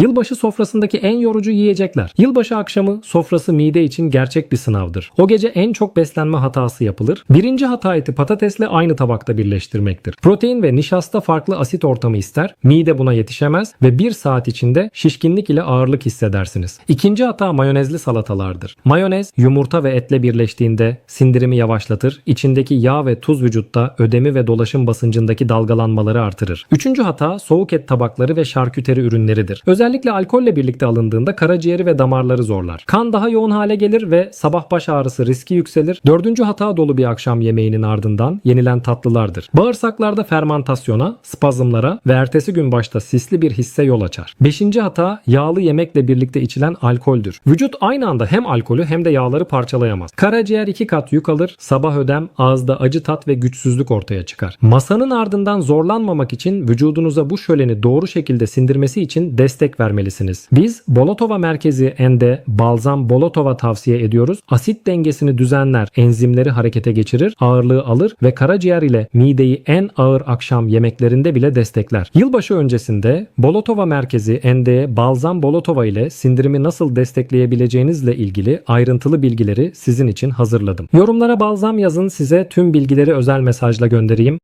Yılbaşı sofrasındaki en yorucu yiyecekler. Yılbaşı akşamı sofrası mide için gerçek bir sınavdır. O gece en çok beslenme hatası yapılır. Birinci hata eti patatesle aynı tabakta birleştirmektir. Protein ve nişasta farklı asit ortamı ister. Mide buna yetişemez ve bir saat içinde şişkinlik ile ağırlık hissedersiniz. İkinci hata mayonezli salatalardır. Mayonez yumurta ve etle birleştiğinde sindirimi yavaşlatır. İçindeki yağ ve tuz vücutta ödemi ve dolaşım basıncındaki dalgalanmaları artırır. Üçüncü hata soğuk et tabakları ve şarküteri ürünleridir. Özellikle alkolle birlikte alındığında karaciğeri ve damarları zorlar. Kan daha yoğun hale gelir ve sabah baş ağrısı riski yükselir. Dördüncü hata dolu bir akşam yemeğinin ardından yenilen tatlılardır. Bağırsaklarda fermantasyona, spazmlara ve ertesi gün başta sisli bir hisse yol açar. Beşinci hata yağlı yemekle birlikte içilen alkoldür. Vücut aynı anda hem alkolü hem de yağları parçalayamaz. Karaciğer iki kat yük alır, sabah ödem, ağızda acı tat ve güçsüzlük ortaya çıkar. Masanın ardından zorlanmamak için vücudunuza bu şöleni doğru şekilde sindirmesi için destek vermelisiniz. Biz Bolotova merkezi Ende balzam Bolotova tavsiye ediyoruz. Asit dengesini düzenler, enzimleri harekete geçirir, ağırlığı alır ve karaciğer ile mideyi en ağır akşam yemeklerinde bile destekler. Yılbaşı öncesinde Bolotova merkezi Ende'ye balzam Bolotova ile sindirimi nasıl destekleyebileceğinizle ilgili ayrıntılı bilgileri sizin için hazırladım. Yorumlara balzam yazın size tüm bilgileri özel mesajla göndereyim.